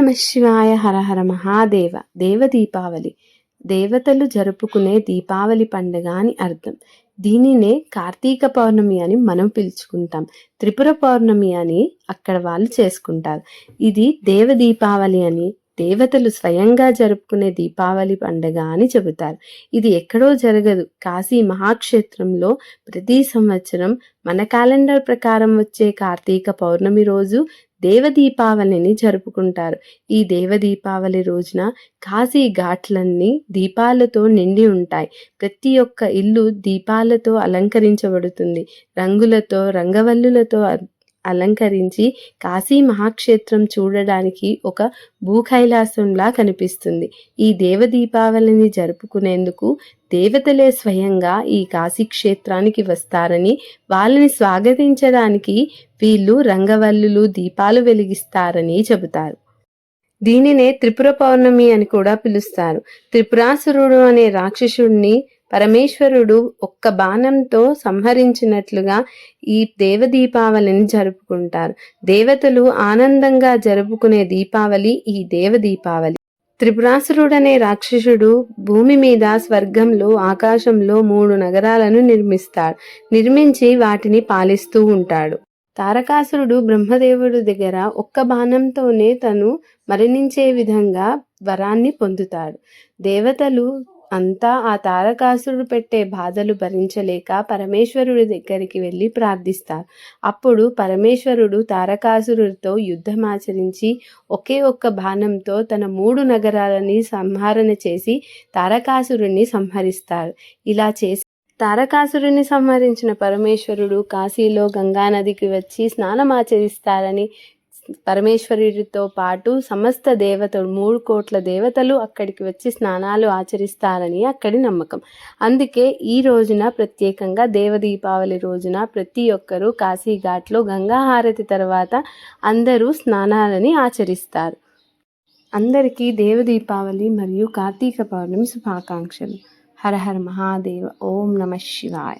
నమ శివాయ హరహర మహాదేవ. దేవ దీపావళి దేవతలు జరుపుకునే దీపావళి పండుగ అని అర్థం. దీనినే కార్తీక పౌర్ణమి అని మనం పిలుచుకుంటాం. త్రిపుర పౌర్ణమి అని అక్కడ వాళ్ళు చేసుకుంటారు. ఇది దేవ దీపావళి అని దేవతలు స్వయంగా జరుపుకునే దీపావళి పండుగ అని చెబుతారు. ఇది ఎక్కడో జరగదు. కాశీ మహాక్షేత్రంలో ప్రతి సంవత్సరం మన క్యాలెండర్ ప్రకారం వచ్చే కార్తీక పౌర్ణమి రోజు దేవ దీపావళిని జరుపుకుంటారు. ఈ దేవ దీపావళి రోజున కాశీ ఘాట్లన్నీ దీపాలతో నిండి ఉంటాయి. ప్రతి ఒక్క ఇల్లు దీపాలతో అలంకరించబడుతుంది. రంగులతో రంగవల్లులతో అలంకరించి కాశీ మహాక్షేత్రం చూడడానికి ఒక భూకైలాసంలా కనిపిస్తుంది. ఈ దేవ దీపావళిని జరుపుకునేందుకు దేవతలే స్వయంగా ఈ కాశీ క్షేత్రానికి వస్తారని వాళ్ళని స్వాగతించడానికి వీళ్ళు రంగవల్లులు దీపాలు వెలిగిస్తారని చెబుతారు. దీనినే త్రిపుర పౌర్ణమి అని కూడా పిలుస్తారు. త్రిపురాసురుడు అనే రాక్షసుడిని పరమేశ్వరుడు ఒక్క బాణంతో సంహరించినట్లుగా ఈ దేవ దీపావళిని జరుపుకుంటారు. దేవతలు ఆనందంగా జరుపుకునే దీపావళి ఈ దేవ దీపావళి త్రిపురాసురుడనే రాక్షసుడు భూమి మీద స్వర్గంలో ఆకాశంలో మూడు నగరాలను నిర్మిస్తాడు. నిర్మించి వాటిని పాలిస్తూ ఉంటాడు. తారకాసురుడు బ్రహ్మదేవుడి దగ్గర ఒక్క బాణంతోనే తను మరణించే విధంగా వరాన్ని పొందుతాడు. దేవతలు అంతా ఆ తారకాసురుడు పెట్టే బాధలు భరించలేక పరమేశ్వరుడి దగ్గరికి వెళ్ళి ప్రార్థిస్తారు అప్పుడు పరమేశ్వరుడు తారకాసురుడితో యుద్ధమాచరించి ఒకే ఒక్క బాణంతో తన మూడు నగరాలని సంహరణ చేసి తారకాసురుణ్ణి సంహరిస్తారు ఇలా చేసి తారకాసురుని సంహరించిన పరమేశ్వరుడు కాశీలో గంగానదికి వచ్చి స్నానమాచరిస్తారని పరమేశ్వరుడితో పాటు సమస్త దేవతలు మూడు కోట్ల దేవతలు అక్కడికి వచ్చి స్నానాలు ఆచరిస్తారని అక్కడి నమ్మకం. అందుకే ఈ రోజున ప్రత్యేకంగా దేవ దీపావళి రోజున ప్రతి ఒక్కరూ కాశీఘాట్లో గంగా హారతి తర్వాత అందరూ స్నానాలని ఆచరిస్తారు. అందరికీ దేవ దీపావళి మరియు కార్తీక పౌర్ణమి శుభాకాంక్షలు. హర హర మహాదేవ. ఓం నమ శివాయ.